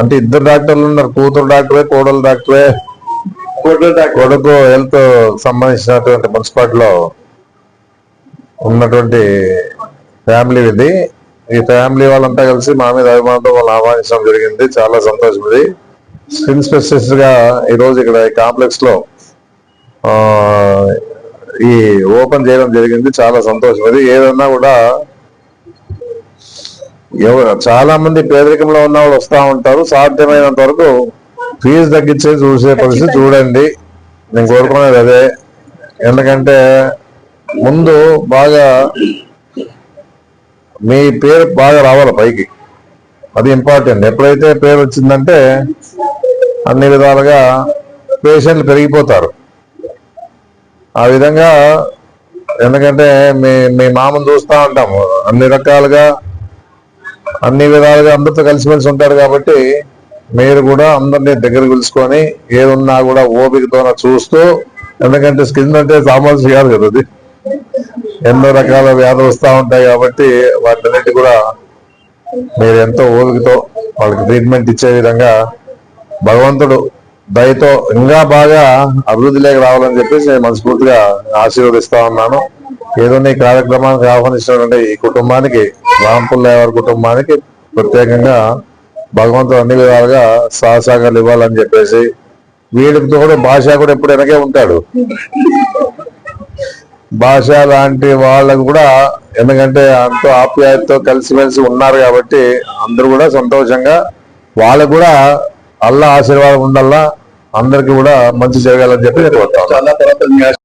అంటే ఇద్దరు డాక్టర్లు ఉన్నారు కూతురు డాక్టరే కోడలు డాక్టరే. కొడుకు హెల్త్ సంబంధించినటువంటి మున్సిపాలిటీలో ఉన్నటువంటి ఫ్యామిలీ ఇది. ఈ ఫ్యామిలీ వాళ్ళంతా కలిసి మా మీద అభిమానంతో వాళ్ళు ఆహ్వానించడం జరిగింది. చాలా సంతోషం ఇది. స్కిన్ స్పెషలిస్ట్గా ఈ రోజు ఇక్కడ ఈ కాంప్లెక్స్లో ఆ, ఈ ఓపెన్ చేయడం జరిగింది. చాలా సంతోషం ఇది. ఏదన్నా కూడా చాలా మంది పేదరికంలో ఉన్న వాళ్ళు వస్తా ఉంటారు. సాధ్యమైనంత వరకు ఫీజు తగ్గించే చూసే పరిస్థితి చూడండి. నేను కోరుకునేది అదే. ఎందుకంటే ముందు బాగా మీ పేరు బాగా రావాలి పైకి. అది ఇంపార్టెంట్. ఎప్పుడైతే పేరు వచ్చిందంటే అన్ని విధాలుగా పేషెంట్లు పెరిగిపోతారు. ఆ విధంగా ఎందుకంటే మీ మీ మామను చూస్తూ ఉంటాము. అన్ని రకాలుగా అన్ని విధాలుగా అందరితో కలిసిమెలిసి ఉంటారు కాబట్టి మీరు కూడా అందరినీ దగ్గర పిలుచుకొని ఏదున్నా కూడా ఓపికతో చూస్తూ ఎందుకంటే స్కిన్ అంటే సామాన్య కాదు కదా అది. ఎన్నో రకాల వ్యాధులు వస్తూ ఉంటాయి కాబట్టి వాటన్నిటి కూడా మీరు ఎంతో ఓపికతో వాళ్ళకి ట్రీట్మెంట్ ఇచ్చే విధంగా భగవంతుడు దయతో ఇంకా బాగా అభివృద్ధిలోకి రావాలని చెప్పేసి నేను మనస్ఫూర్తిగా ఆశీర్వదిస్తా ఉన్నాను. ఏదో ఈ కార్యక్రమానికి ఆహ్వానించినటువంటి ఈ కుటుంబానికి రాంపుల్లయ్య వారి కుటుంబానికి ప్రత్యేకంగా భగవంతుడు అన్ని విధాలుగా సహసాగాలు ఇవ్వాలని చెప్పేసి వీడితో కూడా భాష కూడా ఎప్పుడు వెనకే ఉంటాడు. భాష లాంటి వాళ్ళకు కూడా ఎందుకంటే అంత ఆప్యాయతతో కలిసిమెలిసి ఉన్నారు కాబట్టి అందరూ కూడా సంతోషంగా వాళ్ళకు కూడా అల్లా ఆశీర్వాదం ఉండాలా అందరికి కూడా మంచి జరగాలని చెప్పి నేను